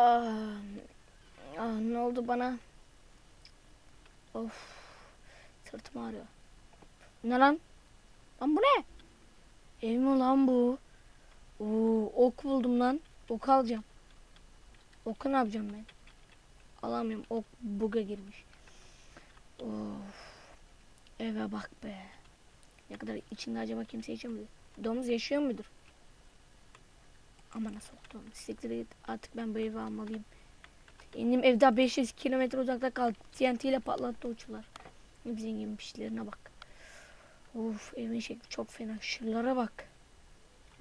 Ah, ah, ne oldu bana? Of. Sırtım ağrıyor. Ne lan? Lan bu ne? Ev mi lan bu? Oo, ok buldum lan. Ok alacağım. Oku ne yapacağım ben? Alamıyorum. Ok buga girmiş. Of. Eve bak be. Ne kadar içinde acaba kimse yaşıyor? Domuz yaşıyor mudur? Ama nasıl oldu? Siktir. Artık ben bu evi almalıyım. Benim ev daha 500 kilometre uzakta kaldı. TNT ile patlattı uçular. Bizim gibi pişlerine bak. Of evin şekli çok fena. Şuralara bak.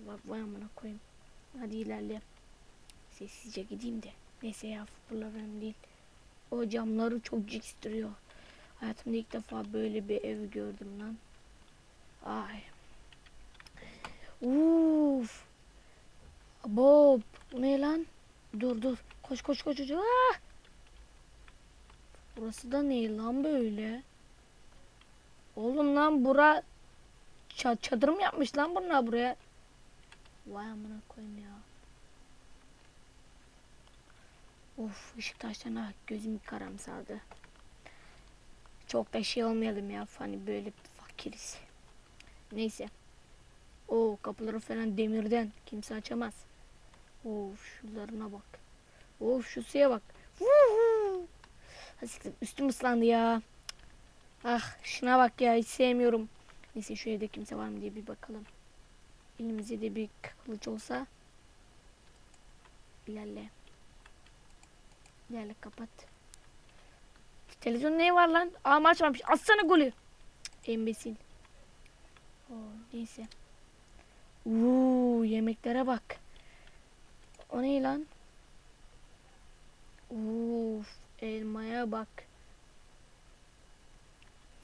Bak vay amına koyayım. Hadi ilerleyelim. Sessizce gideyim de. Neyse ya buralar önemli değil. O camları çok cikstiriyor. Hayatımda ilk defa böyle bir ev gördüm lan. Ay. Uf. Bob. Ne lan? Dur dur. Koş koş koş. koş. Ah! Burası da ne lan böyle? Oğlum lan bura ça- çadır mı yapmış lan bunlar buraya? Vay amına koyayım ya. Of ışık taşlarına gözüm karamsardı. Çok da şey olmayalım ya hani böyle fakiriz. Neyse. O kapıları falan demirden kimse açamaz. Of şularına bak. Of şu suya bak. Vuhu. Ha, siktir, Üstüm ıslandı ya. Ah şuna bak ya hiç sevmiyorum. Neyse şu evde kimse var mı diye bir bakalım. Elimizde de bir kılıç olsa. İlerle. İlerle kapat. Televizyon ne var lan? Aa maç varmış. Atsana golü. Embesil. Oo, neyse. Uuu yemeklere bak. O ne lan? Uf elmaya bak.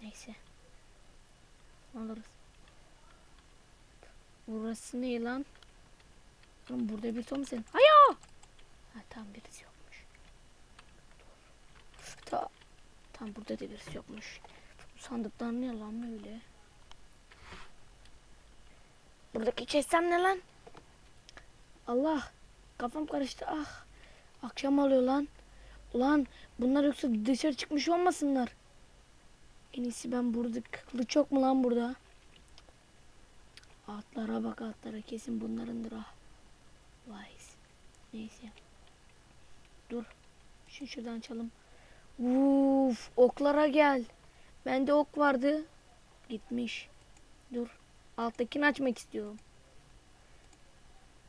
Neyse. Alırız. Burası ne lan? Oğlum burada bir ton sen. Hayo! Ha tam birisi yokmuş. Dur. Ta tam burada da birisi yokmuş. Sandıklar ne lan böyle? Buradaki chest'ler ne lan? Allah kafam karıştı ah. Akşam oluyor lan. Ulan bunlar yoksa dışarı çıkmış olmasınlar. En iyisi ben burada kılıç yok mu lan burada? Atlara bak atlara kesin bunlarındır ah. Vay. Neyse. Dur. Şunu şuradan açalım. Uf, oklara gel. Bende ok vardı. Gitmiş. Dur. Alttakini açmak istiyorum.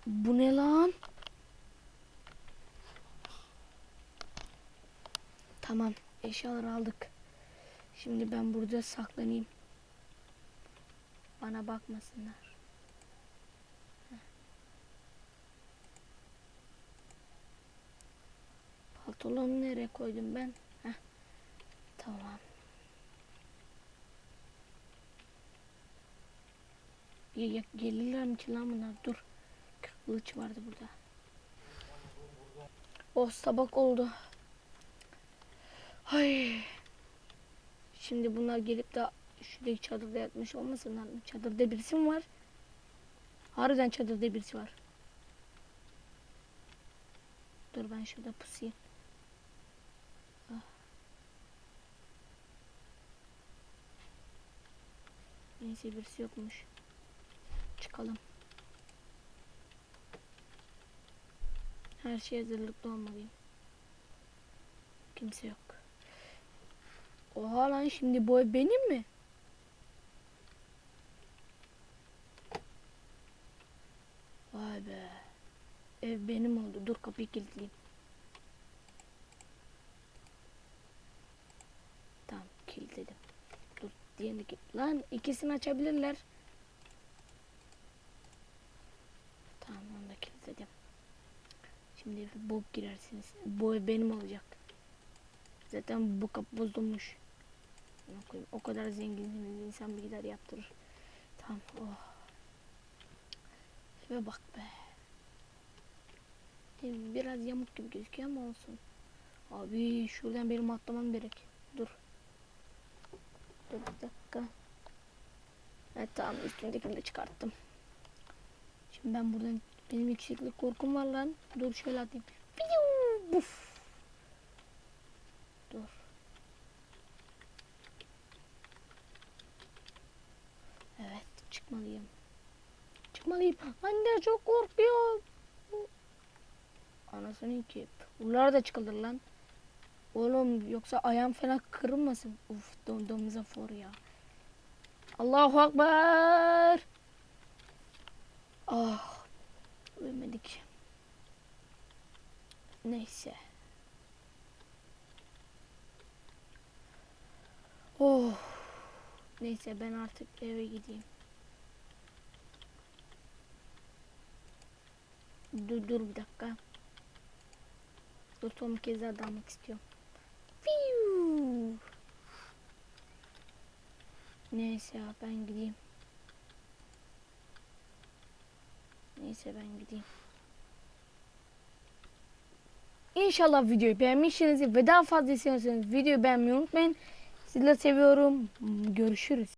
Bu ne lan? Tamam. Eşyaları aldık. Şimdi ben burada saklanayım. Bana bakmasınlar. Heh. Pantolonumu nereye koydum ben? Heh. Tamam. Ya, gelirler mi ki lan bunlar? Dur. Kılıç vardı burada. Oh sabah oldu. Ay. Şimdi bunlar gelip de şuradaki çadırda yatmış olmasınlar? Çadırda birisi mi var? Harbiden çadırda birisi var. Dur ben şurada pusayım. Ah. Neyse birisi yokmuş. Çıkalım. Her şeye hazırlıklı olmalıyım. Kimse yok. Oha lan şimdi bu ev benim mi? Vay be. Ev benim oldu. Dur kapıyı kilitleyeyim. Tamam kilitledim. Dur diğerini kilit. Lan ikisini açabilirler. Tamam onu da kilitledim. Şimdi bok girersiniz. Bu ev benim olacak. Zaten bu kapı bozulmuş. Koyayım, O kadar zenginsiniz insan bir gider yaptırır. Tamam. Oh. Eve bak be. Değil? Biraz yamuk gibi gözüküyor ama olsun. Abi şuradan benim atlamam gerek. Dur. Dur bir dakika. Evet tamam üstündekini de çıkarttım. Şimdi ben buradan benim yükseklik korkum var lan. Dur şöyle atayım. Buf. Dur. Evet çıkmalıyım. Çıkmalıyım. Anne çok korkuyorum. Anasını ki. Bunlar da çıkılır lan. Oğlum yoksa ayağım falan kırılmasın. Uf dom domuza for ya. Allahu Akbar. Ah. Ölmedik. Neyse. Oh. Neyse ben artık eve gideyim. Dur dur bir dakika. Dur son bir kez daha dalmak istiyorum. Fiu. Neyse ya ben gideyim. Neyse ben gideyim. İnşallah videoyu beğenmişsinizdir ve daha fazla istiyorsanız videoyu beğenmeyi unutmayın. Sizleri seviyorum. Görüşürüz.